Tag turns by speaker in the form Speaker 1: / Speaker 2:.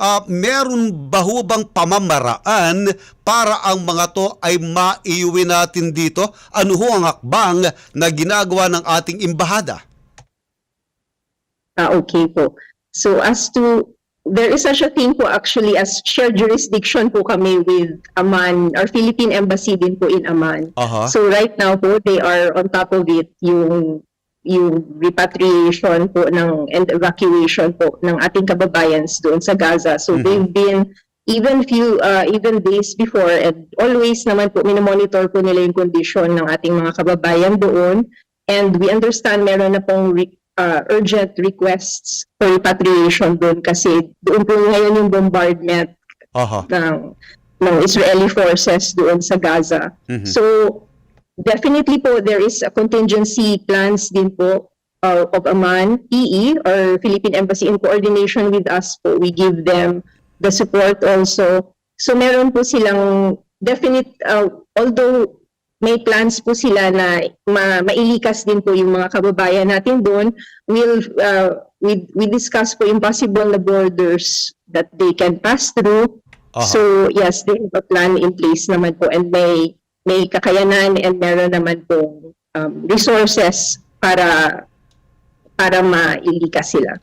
Speaker 1: ah, meron ba ho bang pamamaraan para ang mga to ay maiuwi natin dito? Ano ho ang hakbang na ginagawa ng ating imbahada?
Speaker 2: Ah, okay po. So as to, there is such a thing po actually as shared jurisdiction po kami with Aman, our Philippine Embassy din po in Aman.
Speaker 1: Aha.
Speaker 2: So right now po, they are on top of it, yung yung repatriation po ng and evacuation po ng ating kababayans doon sa Gaza. So
Speaker 1: Mhm.
Speaker 2: they've been even few uh, even days before and always naman po minomonitor po nila yung condition ng ating mga kababayan doon and we understand meron na pong re- uh, urgent requests for repatriation doon kasi doon po ngayon yung bombardment
Speaker 1: Aha.
Speaker 2: ng ng Israeli forces doon sa Gaza.
Speaker 1: Mhm.
Speaker 2: So definitely po there is a contingency plans din po uh, of Aman, PE or Philippine Embassy in coordination with us po. We give them the support also. So meron po silang definite uh, although may plans po sila na ma mailikas din po yung mga kababayan natin doon. We'll uh, we we discuss po yung possible na borders that they can pass through
Speaker 1: Aha.
Speaker 2: So yes, they have a plan in place naman po and may may kakayanan and meron naman po um, resources para para mailikas sila.